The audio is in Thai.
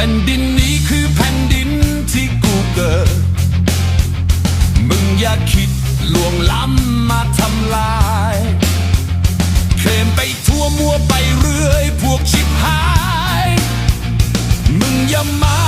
ผ่นดินนี้คือแผ่นดินที่กูเกิด มึงอย่าคิดลวงล้ำมาทำลาย เคลมไปทั่วมัวไปเรื่อยพวกชิบหาย มึงอย่ามา